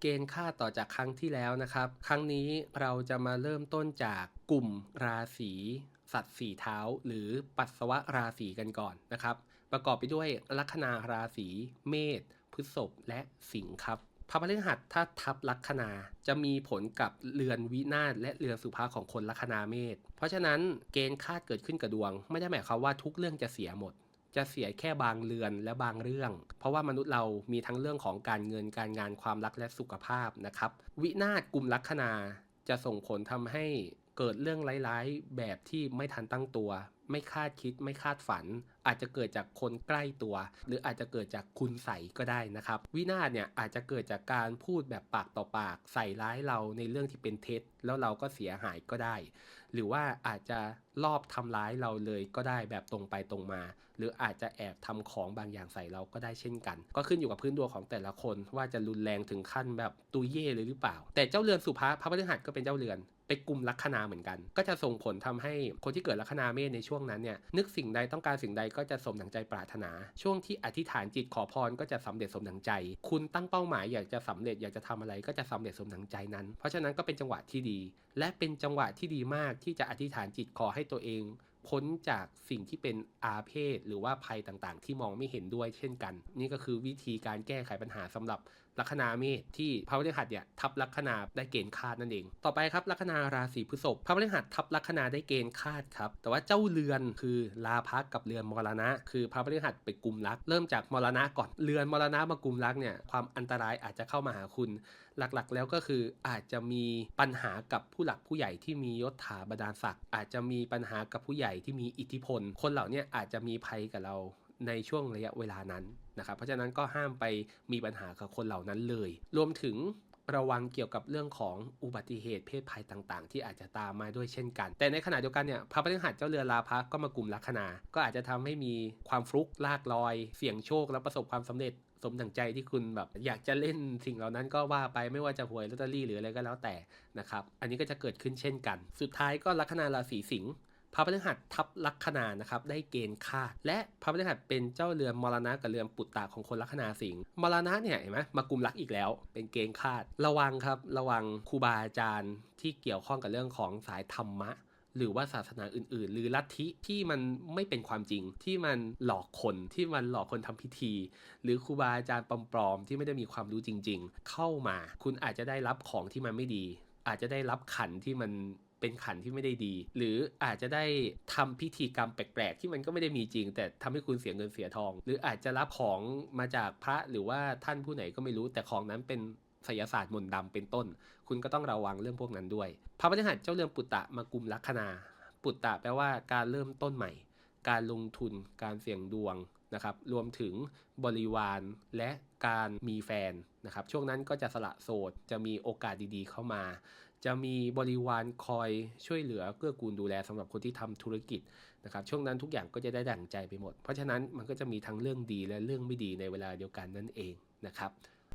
เกณฑ์ค่าต่อจากครั้งที่แล้วนะครับ ครั้งนี้เราจะมาเริ่มต้นจากกลุ่มราศีสัตว์สี่เท้า หรือปัสสาวะราศีกันก่อนนะครับ ประกอบไปด้วยลัคนาราศีเมษพฤษภและสิงห์ครับพระพฤหัสถ้าทับลัคนาจะมีผลกับเรือนวินาศและเรือนสุภาของคนลัคนาเมษเพราะฉะนั้นเกณฑ์คาดเกิดขึ้นกับดวง ไม่ได้หมายความว่าทุกเรื่องจะเสียหมด จะเสียแค่บางเรือนและบางเรื่อง เพราะว่ามนุษย์เรามีทั้งเรื่องของการเงินการงานความรักและสุขภาพนะครับ วินาศกลุ่มลัคนาจะส่งผลทำให้เกิดเรื่องร้ายๆ แบบที่ไม่ทันตั้งตัว ไม่คาดคิดไม่คาดฝันอาจจะเกิดจากคนใกล้ตัว หรืออาจจะเกิดจากคุณใสยก็ได้นะครับ วินาศเนี่ยอาจจะเกิดจากการพูดแบบปากต่อปากใส่ร้ายเราในเรื่องที่เป็นเท็จ แล้วเราก็เสียหายก็ได้ หรือว่าอาจจะลอบทำร้ายเราเลยก็ได้แบบตรงไปตรงมา หรืออาจจะแอบทำของบางอย่างใส่เราก็ได้เช่นกัน ก็ขึ้นอยู่กับพื้นดวงของแต่ละคนว่าจะรุนแรงถึงขั้นแบบตุยเย่เลยหรือเปล่า แต่เจ้าเรือนสุภาพระพฤหัสก็เป็นเจ้าเรือนไปกลุ่มลัคนาเหมือนกัน ก็จะส่งผลทำให้คนที่เกิดลัคนาเมษในช่วงนั้นเนี่ยนึกสิ่งใดต้องการสิ่งใดก็จะสมดังใจปรารถนา ช่วงที่อธิษฐานจิตขอพรก็จะสำเร็จสมดังใจ คุณตั้งเป้าหมายอยากจะสำเร็จอยากจะทำอะไรก็จะสำเร็จสมดังใจนั้น เพราะฉะนั้นก็เป็นจังหวะที่ดี และเป็นจังหวะที่ดีมากที่จะอธิษฐานจิตขอให้ตัวเองพ้นจากสิ่งที่เป็นอาเพศ หรือว่าภัยต่างๆ ที่มองไม่เห็นด้วยเช่นกัน นี่ก็คือวิธีการแก้ไขปัญหาสำหรับ ลัคนาเมษที่พระพฤหัสเนี่ยทับลัคนาได้เกณฑ์คาดนั่นเอง ต่อไปครับลัคนาราศีพฤษภพระพฤหัสทับลัคนาได้เกณฑ์คาดครับแต่ว่าเจ้าเรือนคือลาพักกับเรือนมรณะ คือพระพฤหัสไปกลุ่มรัก เริ่มจากมรณะก่อนเรือนมรณะมากลุ่มรักเนี่ยความอันตรายอาจจะเข้ามาหาคุณ หลักๆ แล้วก็คืออาจจะมีปัญหากับผู้หลักผู้ใหญ่ที่มียศถาบรรดาศักดิ์อาจจะมีปัญหากับผู้ใหญ่ที่มีอิทธิพล คนเหล่านี้อาจจะมีภัยกับเรา ในช่วงระยะเวลานั้นนะครับ เพราะฉะนั้นก็ห้ามไปมีปัญหากับคนเหล่านั้นเลย รวมถึงระวังเกี่ยวกับเรื่องของอุบัติเหตุเพศภัยต่างๆ ที่อาจจะตามมาด้วยเช่นกัน แต่ในขณะเดียวกันเนี่ยพระพฤหัสเจ้าเรือลาภะก็มากลุ่มลัคนา ก็อาจจะทำให้มีความฟลุกลากลอย เสี่ยงโชคและประสบความสำเร็จสมดังใจที่คุณแบบอยากจะเล่นสิ่งเหล่านั้นก็ว่าไปไม่ว่าจะหวยลอตเตอรี่หรืออะไรก็แล้วแต่นะครับ อันนี้ก็จะเกิดขึ้นเช่นกัน สุดท้ายก็ลัคนาราศีสิงห์ พระพฤหัสทับลัคนานะครับได้เกณฑ์ค่าและพระพฤหัสเป็นเจ้าเรือนมรณะกับเรือนปุตตะของคนลัคนาสิงห์มรณะเนี่ยเห็นไหมมากุมรักอีกแล้ว เป็นเกณฑ์คาดระวังครับ ระวังครูบาอาจารย์ที่เกี่ยวข้องกับเรื่องของสายธรรมะหรือว่าศาสนาอื่นๆ หรือลัทธิที่มันไม่เป็นความจริงที่มันหลอกคนที่มันหลอกคนทำพิธี หรือครูบาอาจารย์ปลอมๆที่ไม่ได้มีความรู้จริง ๆ เข้ามา คุณอาจจะได้รับของที่มันไม่ดี อาจจะได้รับขันที่มัน เป็นขันที่ไม่ได้ดี หรืออาจจะได้ทำพิธีกรรมแปลกๆ ที่มันก็ไม่ได้มีจริง แต่ทำให้คุณเสียเงินเสียทอง หรืออาจจะรับของมาจากพระหรือว่าท่านผู้ไหนก็ไม่รู้แต่ของนั้นเป็นไสยศาสตร์มนต์ดำเป็นต้น คุณก็ต้องระวังเรื่องพวกนั้นด้วย พระพฤหัสเจ้าเรือนปุตตะมากุมลัคนา ปุตตะแปลว่าการเริ่มต้นใหม่ การลงทุน การเสี่ยงดวงนะครับ รวมถึงบริวารและการมีแฟนนะครับ ช่วงนั้นก็จะสละโสด จะมีโอกาสดีๆเข้ามา จะมีบริวารคอยช่วยเหลือเกื้อกูลดูแลสำหรับคนที่ทำธุรกิจนะครับ ช่วงนั้นทุกอย่างก็จะได้ดั่งใจไปหมด เพราะฉะนั้นมันก็จะมีทั้งเรื่องดีและเรื่องไม่ดีในเวลาเดียวกันนั่นเองนะครับ